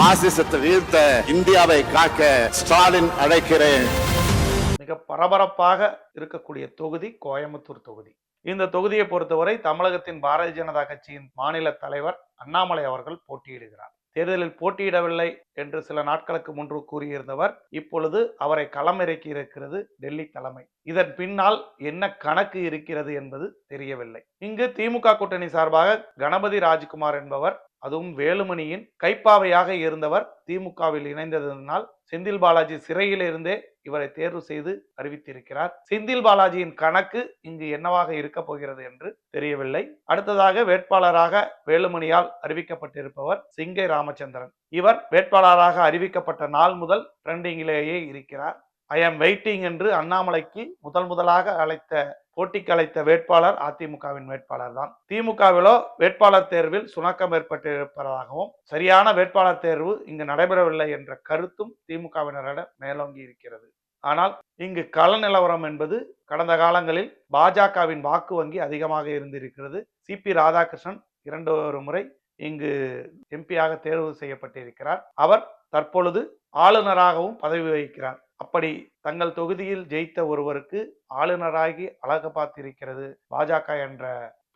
பாசிசத்தை வீழ்த்த இந்தியாவை காக்க ஸ்டாலின் அழைக்கிறேன். மிக பரபரப்பாக இருக்கக்கூடிய தொகுதி கோயம்புத்தூர் தொகுதி. இந்த தொகுதியை பொறுத்தவரை தமிழகத்தின் பாரதிய ஜனதா கட்சியின் மாநில தலைவர் அண்ணாமலை அவர்கள் போட்டியிடுகிறார். தேர்தலில் போட்டியிடவில்லை என்று சில நாட்களுக்கு முன்பு கூறியிருந்தவர் இப்பொழுது அவரை களமிறக்கி இருக்கிறது டெல்லி தலைமை. இதன் பின்னால் என்ன கணக்கு இருக்கிறது என்பது தெரியவில்லை. இங்கு திமுக கூட்டணி சார்பாக கணபதி ராஜ்குமார் என்பவர் அதுவும் வேலுமணியின் கைப்பாவையாக இருந்தவர் திமுகவில் இணைந்ததனால் செந்தில் பாலாஜி சிறையில் இருந்தே இவரை தேர்வு செய்து அறிவித்திருக்கிறார். செந்தில் பாலாஜியின் கணக்கு இங்கு என்னவாக இருக்க போகிறது என்று தெரியவில்லை. அடுத்ததாக வேட்பாளராக வேலுமணியால் அறிவிக்கப்பட்டிருப்பவர் சிங்கை ராமச்சந்திரன். இவர் வேட்பாளராக அறிவிக்கப்பட்ட நாள் முதல் ட்ரெண்டிங்கிலேயே இருக்கிறார். ஐ ஆம் வெயிட்டிங் என்று அண்ணாமலைக்கு முதல் முதலாக அழைத்த போட்டிக்கு அழைத்த வேட்பாளர் அதிமுகவின் வேட்பாளர் தான். திமுகவிலோ வேட்பாளர் தேர்வில் சுணக்கம் ஏற்பட்டிருப்பதாகவும் சரியான வேட்பாளர் தேர்வு இங்கு நடைபெறவில்லை என்ற கருத்தும் திமுகவினரிடம் மேலோங்கி இருக்கிறது. ஆனால் இங்கு கள நிலவரம் என்பது கடந்த காலங்களில் பாஜகவின் வாக்கு வங்கி அதிகமாக இருந்திருக்கிறது. சிபி ராதாகிருஷ்ணன் இரண்டு ஒரு முறை இங்கு எம்பியாக தேர்வு செய்யப்பட்டிருக்கிறார். அவர் தற்பொழுது ஆளுநராகவும் பதவி வகிக்கிறார். அப்படி தங்கள் தொகுதியில் ஜெயித்த ஒருவருக்கு ஆளுநராகி அழகு பார்த்திருக்கிறது பாஜக என்ற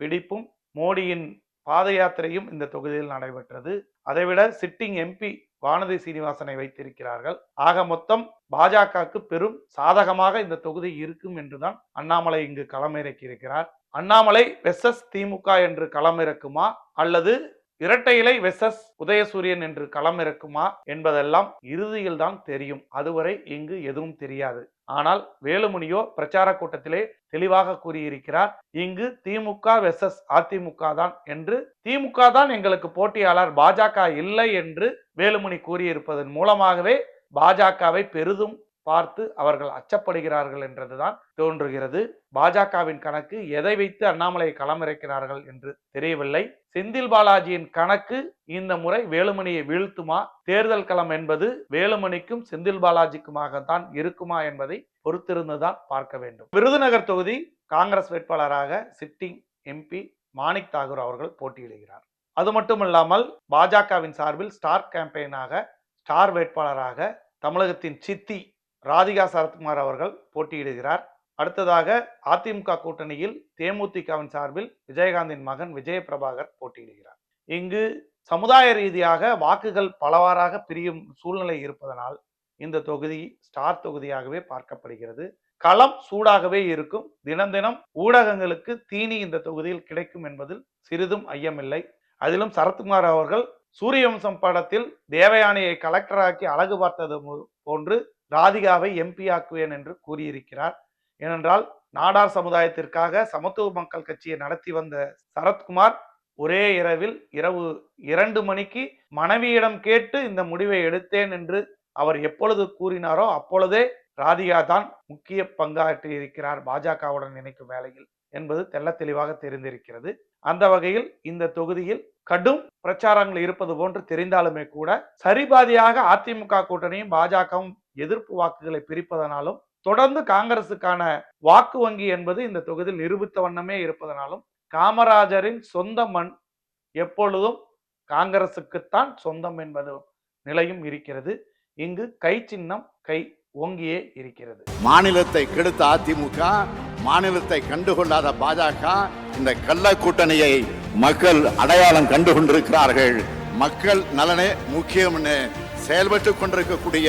பிடிப்பும் மோடியின் பாத யாத்திரையும் இந்த தொகுதியில் நடைபெற்றது. அதைவிட சிட்டிங் எம்பி வானதி சீனிவாசனை வைத்திருக்கிறார்கள். ஆக மொத்தம் பாஜகவுக்கு பெரும் சாதகமாக இந்த தொகுதி இருக்கும் என்றுதான் அண்ணாமலை இங்கு களமிறக்கியிருக்கிறார். அண்ணாமலை வெஸ்எஸ் திமுக என்று களமிறக்குமா அல்லது இரட்டை இலை வெசஸ் உதயசூரியன் என்று களம் இருக்குமா என்பதெல்லாம் இறுதியில் தான் தெரியும். அதுவரை இங்கு எதுவும் தெரியாது. ஆனால் வேலுமணியோ பிரச்சார கூட்டத்திலே தெளிவாக கூறியிருக்கிறார் இங்கு திமுக வெசஸ் அதிமுக தான் என்று. திமுக தான் எங்களுக்கு போட்டியாளர் பாஜக இல்லை என்று வேலுமணி கூறியிருப்பதன் மூலமாகவே பாஜகவை பெரிதும் பார்த்து அவர்கள் அச்சப்படுகிறார்கள் என்றதுதான் தோன்றுகிறது. பாஜகவின் கணக்கு எதை வைத்து அண்ணாமலை களமிறக்கிறார்கள் என்று தெரியவில்லை. செந்தில் பாலாஜியின் கணக்கு இந்த முறை வேலுமணியை வீழ்த்துமா? தேர்தல் களம் என்பது வேலுமணிக்கும் செந்தில் பாலாஜிக்குமாகத்தான் இருக்குமா என்பதை பொறுத்திருந்துதான் பார்க்க வேண்டும். விருதுநகர் தொகுதி காங்கிரஸ் வேட்பாளராக சிட்டிங் எம்பி மாணிக் தாகூர் அவர்கள் போட்டியிடுகிறார். அது மட்டுமல்லாமல் பாஜகவின் சார்பில் ஸ்டார் கேம்பெயினாக ஸ்டார் வேட்பாளராக தமிழகத்தின் சித்தி ராதிகா சரத்குமார் அவர்கள் போட்டியிடுகிறார். அடுத்ததாக அதிமுக கூட்டணியில் தேமுதிகவின் சார்பில் விஜயகாந்தின் மகன் விஜய பிரபாகர் போட்டியிடுகிறார். இங்கு சமுதாய ரீதியாக வாக்குகள் பலவாறாக பிரியும் சூழ்நிலை இருப்பதனால் இந்த தொகுதி ஸ்டார் தொகுதியாகவே பார்க்கப்படுகிறது. களம் சூடாகவே இருக்கும். தினம் தினம் ஊடகங்களுக்கு தீனி இந்த தொகுதியில் கிடைக்கும் என்பதில் சிறிதும் ஐயமில்லை. அதிலும் சரத்குமார் அவர்கள் சூரியவம்சம் படத்தில் தேவயானையை கலெக்டராக்கி அழகு பார்த்தது போன்று ராதிகாவை எம்பி ஆக்குவேன் என்று கூறியிருக்கிறார். ஏனென்றால் நாடார் சமுதாயத்திற்காக சமத்துவ மக்கள் கட்சியை நடத்தி வந்த சரத்குமார் ஒரே இரவில் இரவு இரண்டு மணிக்கு மனைவியிடம் கேட்டு இந்த முடிவை எடுத்தேன் என்று அவர் எப்பொழுது கூறினாரோ அப்பொழுதே ராதிகா தான் முக்கிய பங்காற்றி இருக்கிறார் பாஜகவுடன் இணைக்கும் வேலையில் என்பது தெல்ல தெளிவாக தெரிந்திருக்கிறது. அந்த வகையில் இந்த தொகுதியில் கடும் பிரச்சாரங்கள் இருப்பது போன்று தெரிந்தாலுமே கூட சரிபாதியாக அதிமுக கூட்டணியும் பாஜகவும் எதிர்ப்பு வாக்குகளை பிரிப்பதனாலும் தொடர்ந்து காங்கிரசுக்கான வாக்கு வங்கி என்பது இந்த தொகுதியில் நிரூபித்த வண்ணமே இருப்பதனாலும் காமராஜரின் சொந்த மண் எப்பொழுதும் காங்கிரசுக்குத்தான் சொந்தம் என்பது நிலையும் இருக்கிறது. இங்கு கை சின்னம் கை ஓங்கியே இருக்கிறது. மாநிலத்தை கெடுத்த அதிமுக மாநிலத்தை கண்டுகொள்ளாத பாஜக இந்த கள்ள கூட்டணியை மக்கள் அடையாளம் கண்டு கொண்டிருக்கிறார்கள் மக்கள் நலனே முக்கியம்னு செயல்பட்டு கொண்டிருக்கக்கூடிய